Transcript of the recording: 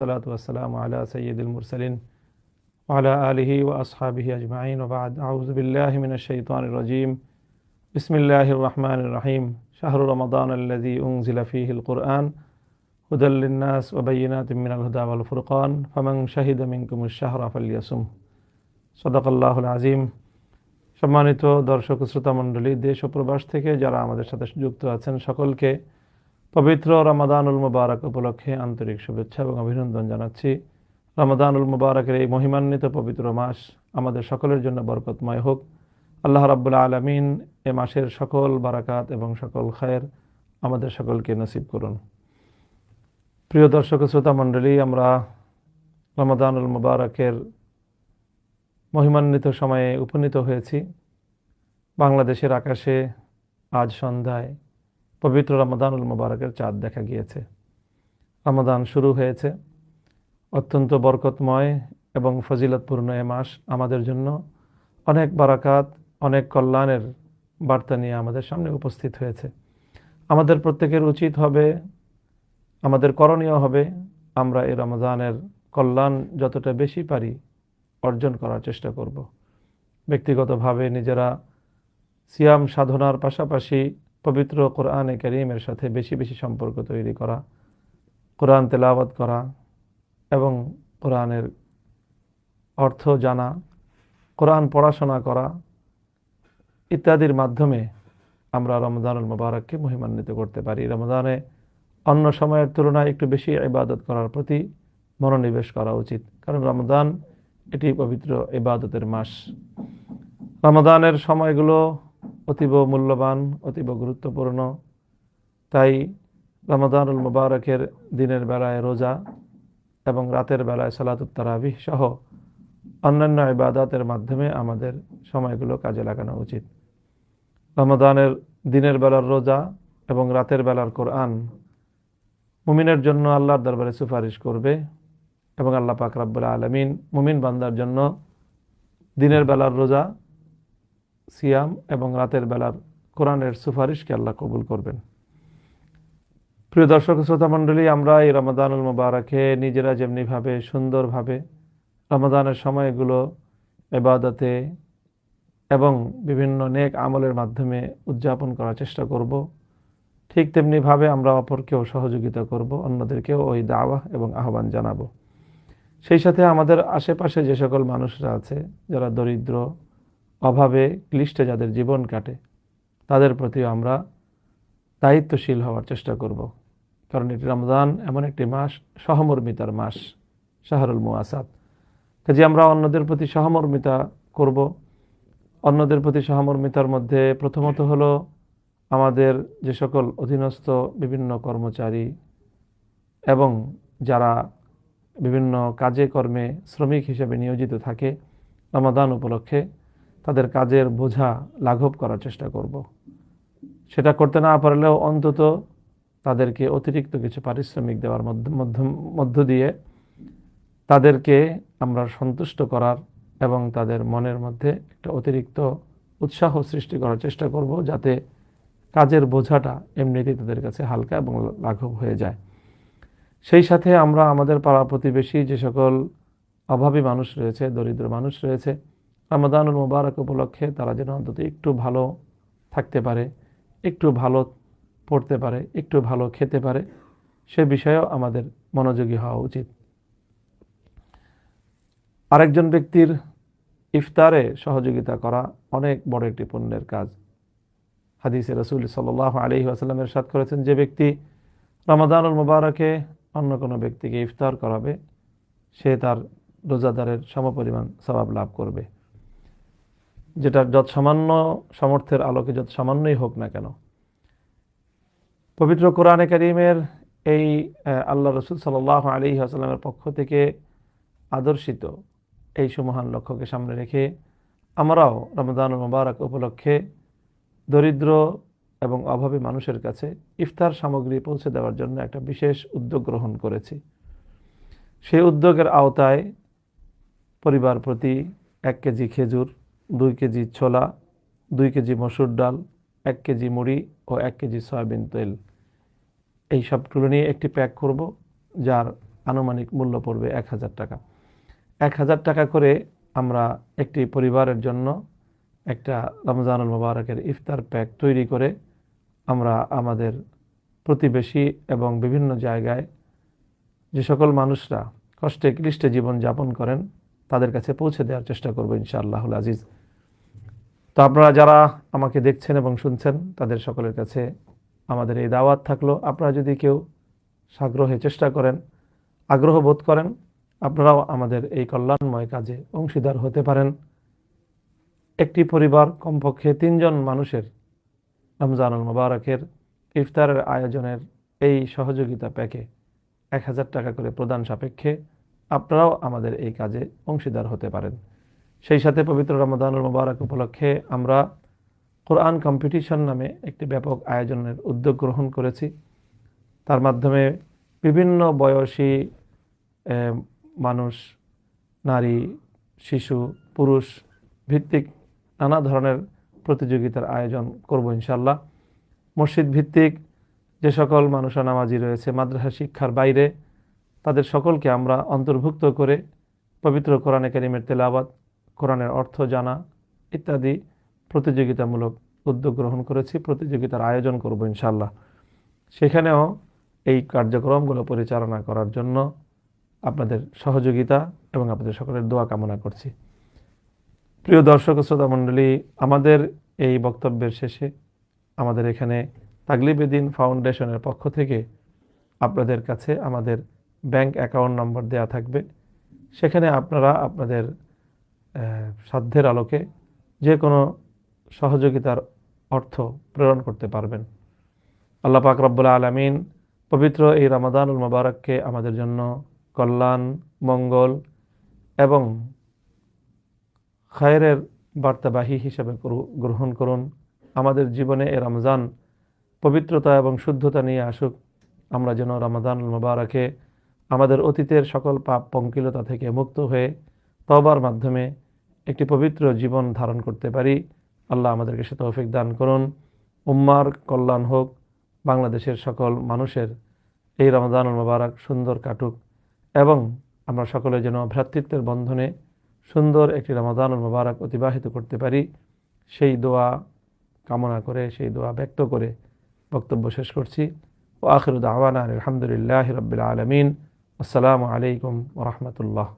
والصلاة والسلام على سيد المرسلين وعلى آله وأصحابه أجمعين وبعد أعوذ بالله من الشيطان الرجيم بسم الله الرحمن الرحيم شهر رمضان الذي أنزل فيه القرآن هدى للناس وبينات من الهدى والفرقان فمن شهد منكم الشهر فليصم صدق الله العظيم সম্মানিত দর্শক শ্রোতা মণ্ডলী দেশ ও প্রবাস থেকে যারা আমাদের সাথে যুক্ত আছেন সকলকে পবিত্র রমাদানুল মুবারক উপলক্ষে আন্তরিক শুভেচ্ছা এবং অভিনন্দন জানাচ্ছি। রমাদানুল মুবারকের এই মহিমান্বিত পবিত্র মাস আমাদের সকলের জন্য বরকতময় হোক। আল্লাহ রাব্বুল আলমিন এ মাসের সকল বারাকাত এবং সকল খায়ের আমাদের সকলকে নসিব করুন। প্রিয় দর্শক শ্রোতা মণ্ডলী, আমরা রমাদানুল মুবারকের মহিমান্বিত সময়ে উপনীত হয়েছি। বাংলাদেশের আকাশে আজ সন্ধ্যায় পবিত্র রমাদানুল মুবারকের চাঁদ দেখা গিয়েছে। রমাদান শুরু হয়েছে। অত্যন্ত বরকতময় এবং ফজিলতপূর্ণ এ মাস আমাদের জন্য। অনেক বারাকাত, অনেক কল্যাণের বার্তা নিয়ে আমাদের সামনে উপস্থিত হয়েছে। আমাদের প্রত্যেকের উচিত হবে, আমাদের করণীয় হবে, আমরা এই রমজানের কল্যাণ যতটা বেশি পারি অর্জন করার চেষ্টা করব। ব্যক্তিগতভাবে নিজেরা সিয়াম সাধনার পাশাপাশি পবিত্র কোরআনে করিমের সাথে বেশি বেশি সম্পর্ক তৈরি করা, কোরআন তেলাওয়াত করা এবং কোরআনের অর্থ জানা, কোরআন পড়াশোনা করা ইত্যাদির মাধ্যমে আমরা রমজানুল মুবারককে মহিমান্বিত করতে পারি। রমজানে অন্য সময়ের তুলনায় একটু বেশি ইবাদত করার প্রতি মনোনিবেশ করা উচিত। কারণ রমজান এটি পবিত্র ইবাদতের মাস। রমদানের সময়গুলো অতীব মূল্যবান, অতীব গুরুত্বপূর্ণ। তাই রমাদানুল মুবারকের দিনের বেলায় রোজা এবং রাতের বেলায় সালাতুত তারাবিহ সহ অন্যান্য ইবাদতের মাধ্যমে আমাদের সময়গুলো কাজে লাগানো উচিত। রমাদানের দিনের বেলার রোজা এবং রাতের বেলার কোরআন মুমিনের জন্য আল্লাহর দরবারে সুপারিশ করবে এবং আল্লাহ পাক রাব্বুল আলমিন মুমিন বান্দার জন্য দিনের বেলার রোজা সিয়াম এবং রাতের বেলার কোরআনের সুপারিশকে আল্লাহ কবুল করবেন। প্রিয় দর্শক, শ্রোতা মণ্ডলী, আমরা এই রমাদানুল মুবারকে নিজেরা যেমনিভাবে সুন্দরভাবে রমাদানের সময়গুলো, এবাদতে এবং বিভিন্ন নেক আমলের মাধ্যমে উদযাপন করার চেষ্টা করব। ঠিক তেমনিভাবে আমরা অপরকেও সহযোগিতা করব, অন্যদেরকেও ওই দাওয়া এবং আহ্বান জানাব। সেই সাথে আমাদের আশেপাশে যে সকল মানুষরা আছে, যারা দরিদ্র অভাবে ক্লিষ্টে যাদের জীবন কাটে, তাদের প্রতি আমরা দায়িত্বশীল হওয়ার চেষ্টা করব। কারণ এটি রমজান এমন একটি মাস, সহমর্মিতার মাস, শাহরুল মুআসাদ। কাজে আমরা অন্যদের প্রতি সহমর্মিতা করব। অন্যদের প্রতি সহমর্মিতার মধ্যে প্রথমত হলো আমাদের যে সকল অধীনস্থ বিভিন্ন কর্মচারী এবং যারা বিভিন্ন কাজে কর্মে শ্রমিক হিসেবে নিয়োজিত থাকে, রমাদান উপলক্ষে তাদের কাজের বোঝা লাঘব করার চেষ্টা করব। সেটা করতে না পারলেও অন্তত তাদেরকে অতিরিক্ত কিছু পারিশ্রমিক দেওয়ার মধ্য মধ্য দিয়ে তাদেরকে আমরা সন্তুষ্ট করার এবং তাদের মনের মধ্যে একটা অতিরিক্ত উৎসাহ সৃষ্টি করার চেষ্টা করব যাতে কাজের বোঝাটা এমনিতেই তাদের কাছে হালকা এবং লাঘব হয়ে যায় সেই সাথে আমরা আমাদের পাড়া প্রতিবেশী যে সকল অভাবী মানুষ রয়েছে, দরিদ্র মানুষ রয়েছে রমাদানুল মুবারক উপলক্ষে তারা যেন অন্তত একটু ভালো থাকতে পারে, একটু ভালো পড়তে পারে, একটু ভালো খেতে পারে, সে বিষয়েও আমাদের মনোযোগী হওয়া উচিত। আরেকজন ব্যক্তির ইফতারে সহযোগিতা করা অনেক বড় একটি পুণ্যের কাজ। হাদিসে রসুল সাল্লাহ আলহি আসাল্লামের সাথ করেছেন, যে ব্যক্তি রমাদানুল মুবারকে অন্য কোনো ব্যক্তিকে ইফতার করাবে, সে তার রোজাদারের সমপরিমাণ স্বভাব লাভ করবে। যেটা যত সামান্য সামর্থ্যের আলোকে যত সামান্যই হোক না কেন। পবিত্র কোরআনে করিমের এই আল্লাহ রসুল সাল্লাহ আলী আসাল্লামের পক্ষ থেকে আদর্শিত এই সুমহান লক্ষ্যকে সামনে রেখে আমরাও রমদান মুবারক উপলক্ষে দরিদ্র এবং অভাবী মানুষের কাছে ইফতার সামগ্রী পৌঁছে দেওয়ার জন্য একটা বিশেষ উদ্যোগ গ্রহণ করেছি। সেই উদ্যোগের আওতায় পরিবার প্রতি এক কেজি খেজুর দুই কেজি ছোলা, দুই কেজি মসুর ডাল, এক কেজি মুড়ি ও এক কেজি সয়াবিন তেল। এই সবগুলো নিয়ে একটি প্যাক করব, যার আনুমানিক মূল্য পড়বে এক হাজার টাকা। এক হাজার টাকা করে আমরা একটি পরিবারের জন্য একটা রমজানুল মোবারকের ইফতার প্যাক তৈরি করে আমরা আমাদের প্রতিবেশী এবং বিভিন্ন জায়গায় যে সকল মানুষরা কষ্টে ক্লিষ্টে জীবন যাপন করেন, তাদের কাছে পৌঁছে দেওয়ার চেষ্টা করব ইনশাআল্লাহুল আজিজ। তো আপনারা যারা আমাকে দেখছেন এবং শুনছেন, তাদের সকলের কাছে আমাদের এই দাওয়াত থাকল। আপনারা যদি কেউ সাগ্রহে চেষ্টা করেন, আগ্রহ বোধ করেন, আপনারাও আমাদের এই কল্যাণময় কাজে অংশীদার হতে পারেন। একটি পরিবার কমপক্ষে তিনজন মানুষের রমজানুল মোবারকের ইফতারের আয়োজনের এই সহযোগিতা প্যাকে এক হাজার টাকা করে প্রদান সাপেক্ষে আপনারাও আমাদের এই কাজে অংশীদার হতে পারেন। সেই সাথে পবিত্র রমদানুল মোবারক উপলক্ষে আমরা কোরআন কম্পিটিশন নামে একটি ব্যাপক আয়োজনের উদ্যোগ গ্রহণ করেছি। তার মাধ্যমে বিভিন্ন বয়সী মানুষ, নারী, শিশু, পুরুষ ভিত্তিক নানা ধরনের প্রতিযোগিতার আয়োজন করব ইনশাল্লাহ মসজিদ ভিত্তিক যে সকল মানুষরা নামাজি রয়েছে মাদ্রাসা শিক্ষার বাইরে, তাদের সকলকে আমরা অন্তর্ভুক্ত করে পবিত্র কোরআনে কারিমের তেলাবাদ কোরআনের অর্থ জানা ইত্যাদি প্রতিযোগিতামূলক উদ্যোগ গ্রহণ করেছি, প্রতিযোগিতার আয়োজন করব ইনশাল্লাহ সেখানেও এই কার্যক্রমগুলো পরিচালনা করার জন্য আপনাদের সহযোগিতা এবং আপনাদের সকলের দোয়া কামনা করছি। প্রিয় দর্শক শ্রোতা মণ্ডলী, আমাদের এই বক্তব্যের শেষে আমাদের এখানে তাগলিবেদিন ফাউন্ডেশনের পক্ষ থেকে আপনাদের কাছে আমাদের ব্যাংক অ্যাকাউন্ট নম্বর দেয়া থাকবে। সেখানে আপনারা আপনাদের সাধ্যের আলোকে যে কোনো সহযোগিতার অর্থ প্রেরণ করতে পারবেন। আল্লাহ পাক রব্বুল আলমিন পবিত্র এই রামাদানুল মোবারককে আমাদের জন্য কল্যাণ, মঙ্গল এবং খায়ের বার্তাবাহী হিসেবে গ্রহণ করুন। আমাদের জীবনে এ রমজান পবিত্রতা এবং শুদ্ধতা নিয়ে আসুক। আমরা যেন রমাদানুল মোবারকে আমাদের অতীতের সকল পাপ পঙ্কিলতা থেকে মুক্ত হয়ে তবার মাধ্যমে একটি পবিত্র জীবন ধারণ করতে পারি। আল্লাহ আমাদেরকে সে তৌফিক দান করুন। উম্মার কল্যাণ হোক, বাংলাদেশের সকল মানুষের এই রমজানুল মোবারক সুন্দর কাটুক এবং আমরা সকলে যেন ভ্রাতৃত্বের বন্ধনে সুন্দর একটি রমাদানুল মোবারক অতিবাহিত করতে পারি। সেই দোয়া কামনা করে, সেই দোয়া ব্যক্ত করে বক্তব্য শেষ করছি। ও আখির দাওয়ানা আলহামদুলিল্লাহ রবিল আলমিন। আসসালামু আলাইকুম ওরহমতুল্লাহ